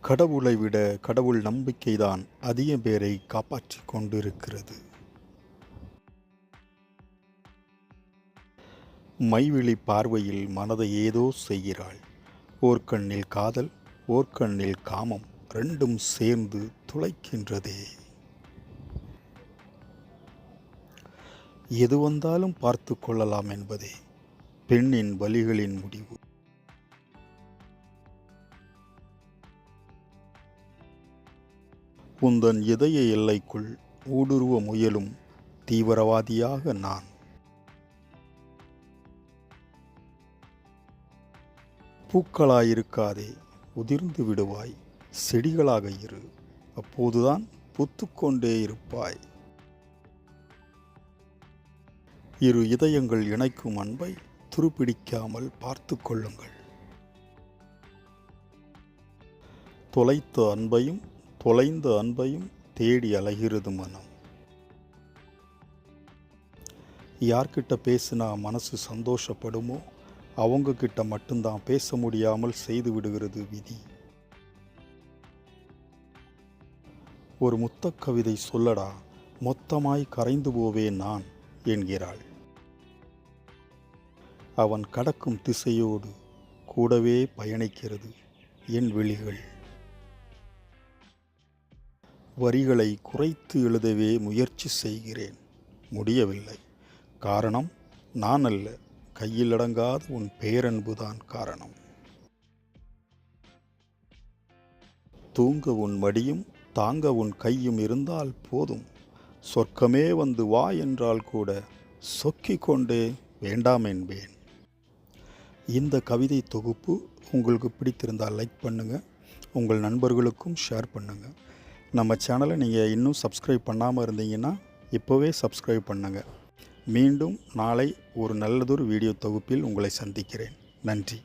கடவுளை விட கடவுள் நம்பிக்கைதான் அதிக பேரை காப்பாற்றிக் கொண்டிருக்கிறது. மைவிழி பார்வையில் மனதை ஏதோ செய்கிறாள். ஓர்கண்ணில் காதல் ஓர்கண்ணில் காமம் ரெண்டும் சேர்ந்து துளைக்கின்றதே. எது வந்தாலும் பார்த்து கொள்ளலாம் என்பதே பெண்ணின் வலிகளின் முடிவு. உந்தன் இதய எல்லைக்குள் ஊடுருவ முயலும் தீவிரவாதியாக நான். பூக்களாயிருக்காதே உதிர்ந்து விடுவாய் செடிகளாக இரு. அப்போதுதான் புத்துக்கொண்டே இருப்பாய். இரு இதயங்கள் இணைக்கும் அன்பை துருப்பிடிக்காமல் பார்த்து கொள்ளுங்கள். தொலைத்த அன்பையும் தொலைந்த அன்பையும் தேடி அலைகிறது மனம். யார்கிட்ட பேசினா மனசு சந்தோஷப்படுமோ அவங்க கிட்ட மட்டும்தான் பேச முடியாமல் செய்து விடுகிறது விதி. ஒரு முத்தக் கவிதை சொல்லடா மொத்தமாய் கரைந்து போவேன் நான் என்கிறாள். அவன் கடக்கும் திசையோடு கூடவே பயணிக்கிறது என் விழிகள். வரிகளை குறைத்து எழுதவே முயற்சி செய்கிறேன். முடியவில்லை. காரணம் நான் அல்ல கையில் அடங்காத உன் பேரன்புதான் காரணம். தூங்க உன் மடியும் தாங்க உன் கையும் இருந்தால் போதும். சொர்க்கமே வந்து வா என்றால் கூட சொக்கிக் கொண்டே வேண்டாம் என்பேன். இந்த கவிதை தொகுப்பு உங்களுக்கு பிடித்திருந்தால் லைக் பண்ணுங்கள் உங்கள் நண்பர்களுக்கும் ஷேர் பண்ணுங்கள் நம்ம சேனலை நீங்கள் இன்னும் சப்ஸ்கிரைப் பண்ணாமல் இருந்தீங்கன்னா இப்போவே சப்ஸ்கிரைப் பண்ணுங்கள் மீண்டும் நாளை ஒரு நல்லதொரு வீடியோ தொகுப்பில் உங்களை சந்திக்கிறேன். நன்றி.